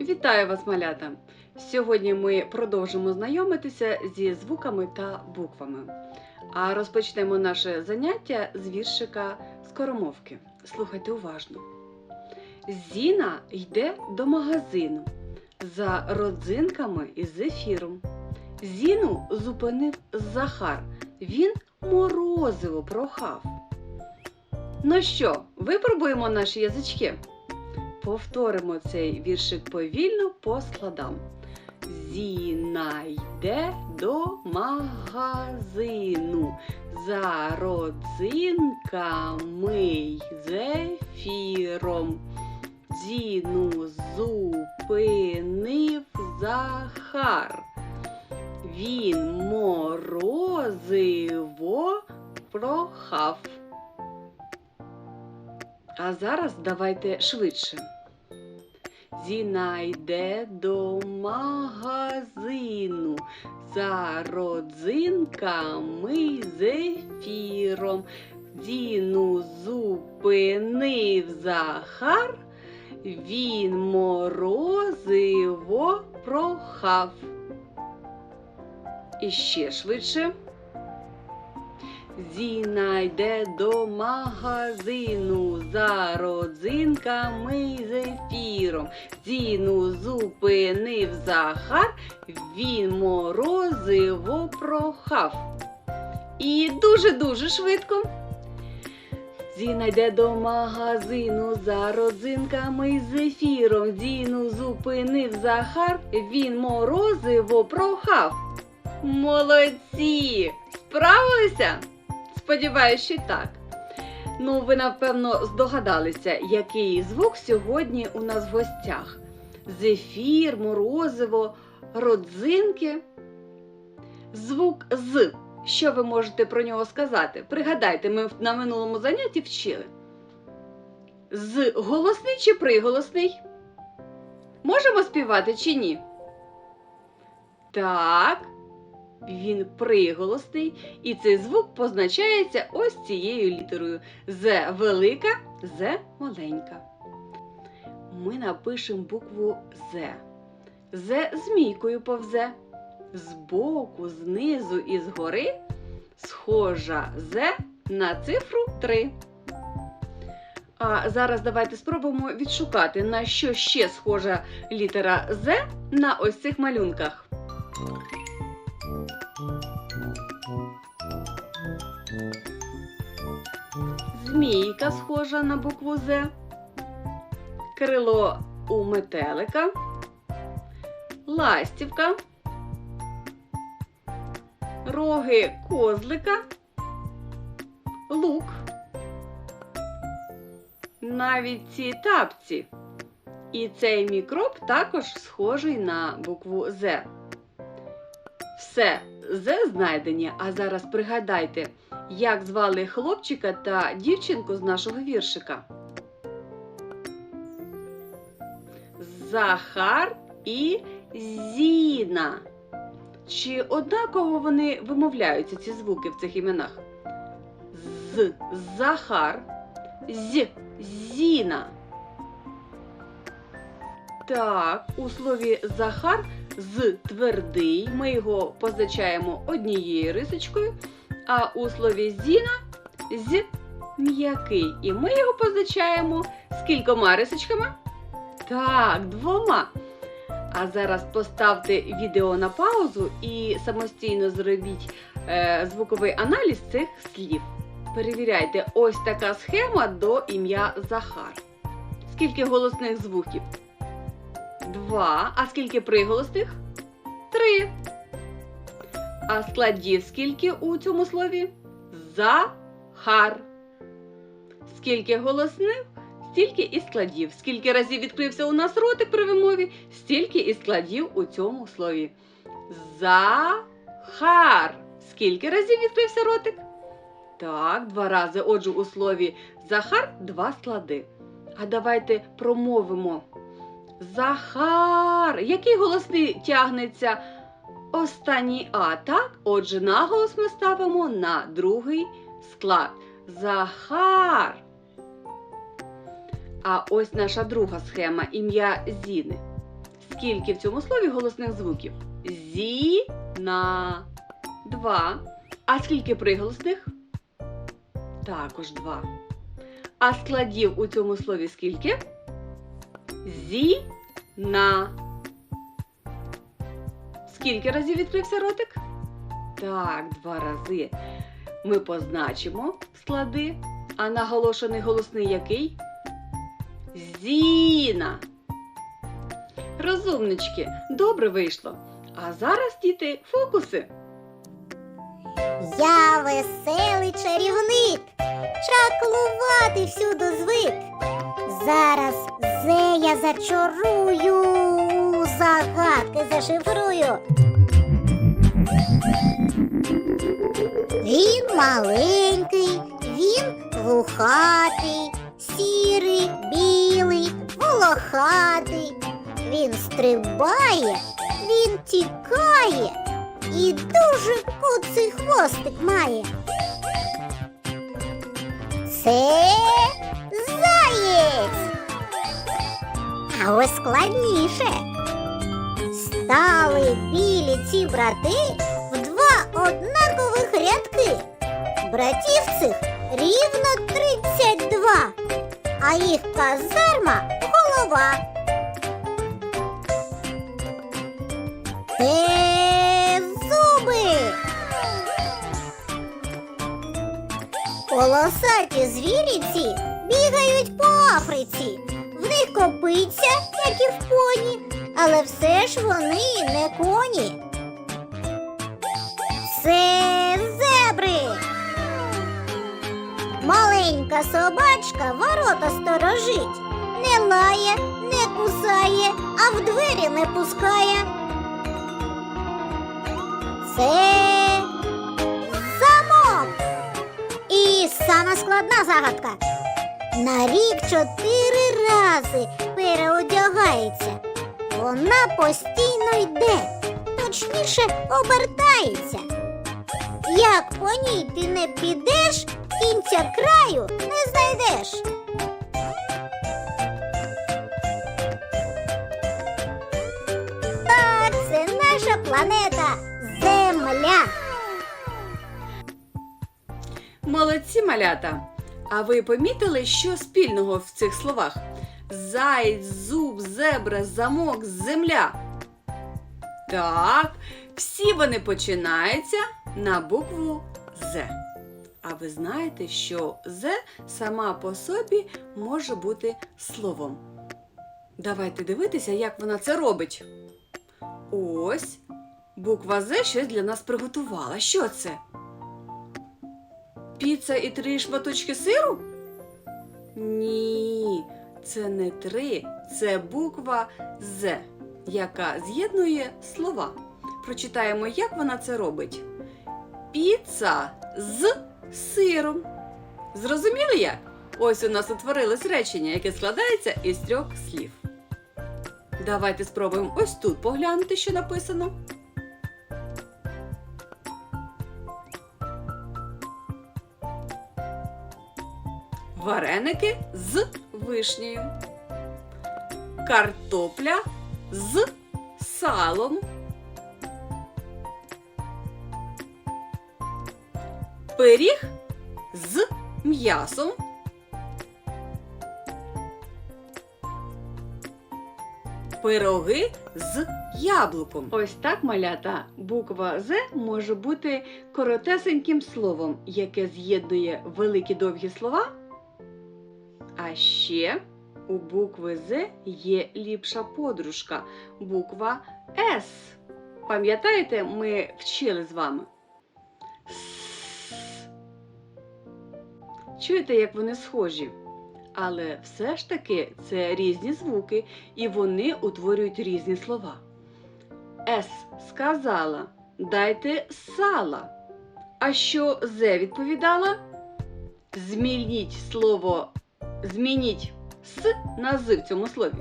Вітаю вас, малята! Сьогодні ми продовжимо знайомитися зі звуками та буквами. А розпочнемо наше заняття з віршика скоромовки. Слухайте уважно. Зіна йде до магазину за родзинками і зефіром. Зіну зупинив Захар. Він морозиво прохав. Ну що, випробуємо наші язички? Повторимо цей віршик повільно по складам. Зіна йде до магазину за родзинками й зефіром. Зіну зупинив Захар. Він морозиво прохав. А зараз давайте швидше. Зіна йде до магазину за родзинками й зефіром. Зіну зупинив Захар, він морозиво прохав. І ще швидше. Зіна йде до магазину за родзинками й зефіром. Зіну зупинив Захар, він морозиво прохав. І дуже-дуже швидко. Зіна йде до магазину за родзинками й зефіром. Зіну зупинив Захар, він морозиво прохав. Молодці! Справилися? Сподіваюсь, що так. Ну, ви напевно здогадалися, який звук сьогодні у нас в гостях: зефір, морозиво, родзинки. Звук з. Що ви можете про нього сказати? Пригадайте, ми на минулому занятті вчили. З голосний чи приголосний? Можемо співати чи ні? Так. Він приголосний, і цей звук позначається ось цією літерою З велика, З маленька. Ми напишемо букву З. З змійкою повзе. Збоку, знизу і згори схожа З на цифру 3. А зараз давайте спробуємо відшукати, на що ще схожа літера З на ось цих малюнках. Змійка схожа на букву З, крило у метелика, ластівка, роги козлика, лук. Навіть ці тапці. І цей мікроб також схожий на букву З. Все, З знайдені, а зараз пригадайте, як звали хлопчика та дівчинку з нашого віршика. Захар і Зіна. Чи однаково вони вимовляються ці звуки в цих іменах? З Захар, з Зіна. Так, у слові Захар з твердий ми його позначаємо однією рисочкою, а у слові Зіна з м'який. І ми його позначаємо скількома рисочками? Так, двома. А зараз поставте відео на паузу і самостійно зробіть е, звуковий аналіз цих слів. Перевіряйте, ось така схема до ім'я Захар. Скільки голосних звуків? Два. А скільки приголосних? Три. А складів скільки у цьому слові? Захар. Скільки голосних? Стільки і складів. Скільки разів відкрився у нас ротик при вимові, стільки і складів у цьому слові. Захар. Скільки разів відкрився ротик? Так, два рази. Отже, у слові Захар два склади. А давайте промовимо. Захар. Який голосний тягнеться? Останній А, так? Отже, наголос ми ставимо на другий склад. Захар. А ось наша друга схема ім'я Зіни. Скільки в цьому слові голосних звуків? Зі-на. Два. А скільки приголосних? Також два. А складів у цьому слові скільки? Зі на. Скільки разів відкрився ротик? Так, два рази. Ми позначимо склади, а наголошений голосний який? Зіна. Розумнички, добре вийшло. А зараз, діти, фокуси. Я веселий чарівник, чаклувати всюди звик. Зараз зе я зачарую, загадки зашифрую. Він маленький, він вухатий, сірий, білий, волохатий. Він стрибає, він тікає і дуже куций хвостик має. Це заєць. А ось складніше. Стали білі ці брати в два однакових рядки. Братів цих рівно 32, а їх казарма голова. Це зуби. Полосаті звірі ці бігають по Африці. В них копиться, як і в поні, але все ж вони не коні. Це зебри. Маленька собачка ворота сторожить. Не лає, не кусає, а в двері не пускає. Це замок. І сама складна загадка. На рік чотири рази переодягається. Вона постійно йде, точніше обертається. Як по ній ти не підеш, кінця краю не знайдеш. Так, це наша планета Земля. Молодці малята! А ви помітили, що спільного в цих словах? Заєць, зуб, зебра, замок, земля. Так, всі вони починаються на букву З. А ви знаєте, що З сама по собі може бути словом. Давайте дивитися, як вона це робить. Ось буква З щось для нас приготувала. Що це? Піца і три шматочки сиру? Ні, це не три, це буква З, яка з'єднує слова. Прочитаємо, як вона це робить. Піца з сиром. Зрозуміли як? Ось у нас утворилось речення, яке складається із трьох слів. Давайте спробуємо ось тут поглянути, що написано. Вареники з вишнею. Картопля з салом. Пиріг з м'ясом. Пироги з яблуком. Ось так, малята, буква З може бути коротесеньким словом, яке з'єднує великі довгі слова. А ще у букви З є ліпша подружка буква С. Пам'ятаєте, ми вчили з вами? С. Чуєте, як вони схожі? Але все ж таки це різні звуки, і вони утворюють різні слова. С сказала Дайте сала. А що З відповідала? Змініть слово, змініть с на з в цьому слові.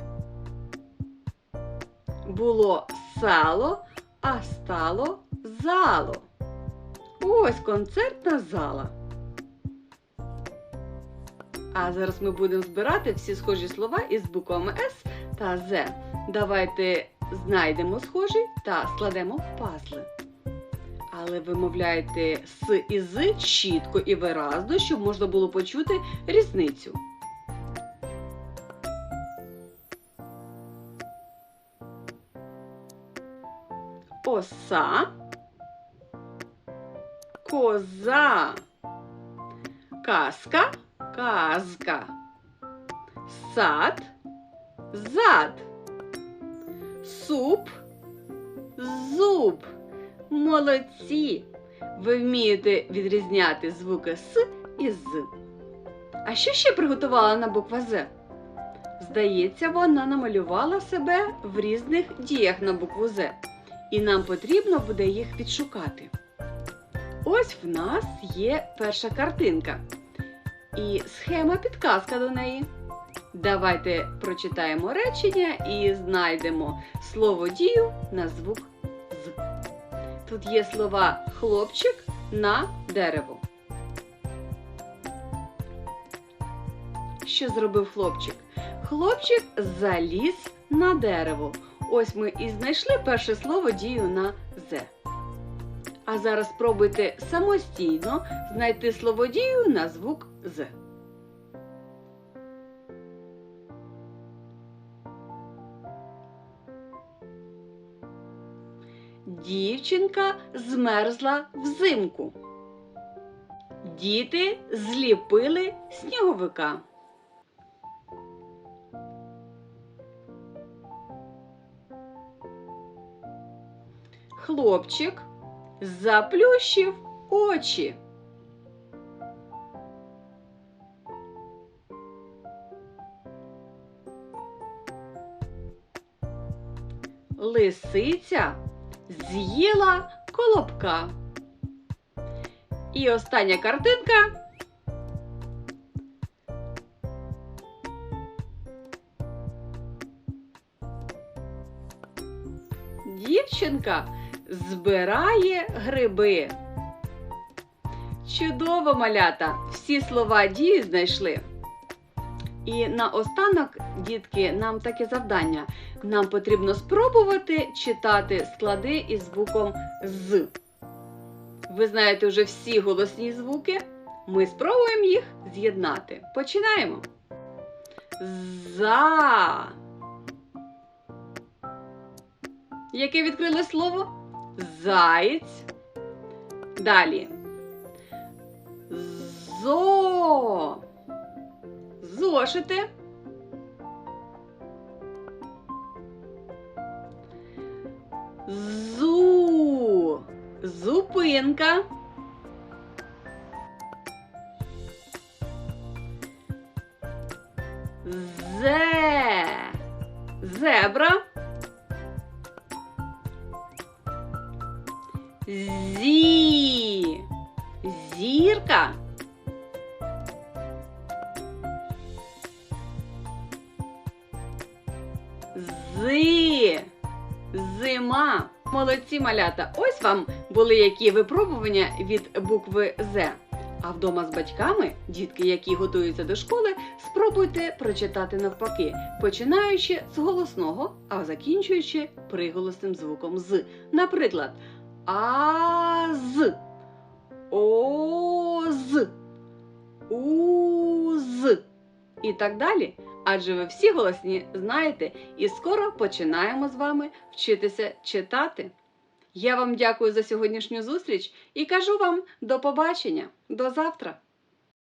Було сало, а стало зало. Ось концертна зала. А зараз ми будемо збирати всі схожі слова із буквами С та З. Давайте знайдемо схожий та складемо в пазли. Але вимовляйте с і з чітко і виразно, щоб можна було почути різницю. Оса, коза, казка, казка, сад, зад, суп, зуб. Молодці! Ви вмієте відрізняти звуки С і З. А що ще приготувала на буква З? Здається, вона намалювала себе в різних діях на букву З. І нам потрібно буде їх відшукати. Ось в нас є перша картинка. І схема підказка до неї. Давайте прочитаємо речення і знайдемо слово дію на звук з. Тут є слова хлопчик на дерево. Що зробив хлопчик? Хлопчик заліз на дерево. Ось ми і знайшли перше слово дію на з. А зараз спробуйте самостійно знайти слово дію на звук з. Дівчинка змерзла взимку. Діти зліпили сніговика. Хлопчик заплющив очі. Лисиця з'їла колобка. І остання картинка. Дівчинка збирає гриби. Чудово малята! Всі слова дії знайшли. І наостанок, дітки, нам таке завдання. Нам потрібно спробувати читати склади із звуком з. Ви знаєте вже всі голосні звуки. Ми спробуємо їх з'єднати. Починаємо. За. Яке відкрили слово? Заєць. Далі. Зо. Зошити. Зу. Зупинка. Зе. Зебра. Зі. Зірка. Зи. Зима. Молодці малята. Ось вам були які випробування від букви З. А вдома з батьками, дітки, які готуються до школи, спробуйте прочитати навпаки, починаючи з голосного, а закінчуючи приголосним звуком з. Наприклад, аз, оз, уз і так далі. Адже ви всі голосні знаєте, і скоро починаємо з вами вчитися читати. Я вам дякую за сьогоднішню зустріч і кажу вам до побачення, до завтра!